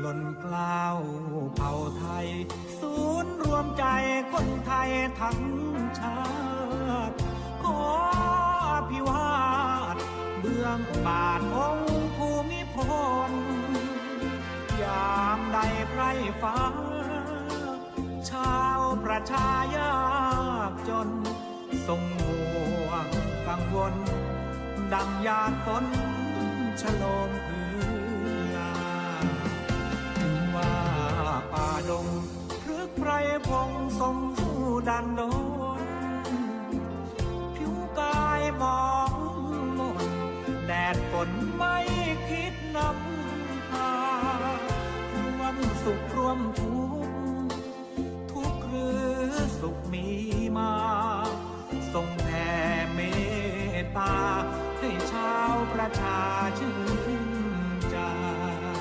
หล่นกล้าวเผ่าไทย ศูนย์รวมใจคนไทยทั้งชาติ ขออภิวาทเบื้องบาทองค์ภูมิพล ยามใดไพร่ฟ้า ชาวประชายากจนทรงห่วงกังวล ดังยาดฝนฉโล ไพรพงทรงสู้ดันโดน ผิวกายมองมนแดดฝนไม่คิดนำพารวมสุขรวมทุกทุกหรือสุขมีมาทรงแผ่เมตตาให้ชาวประชาชื่น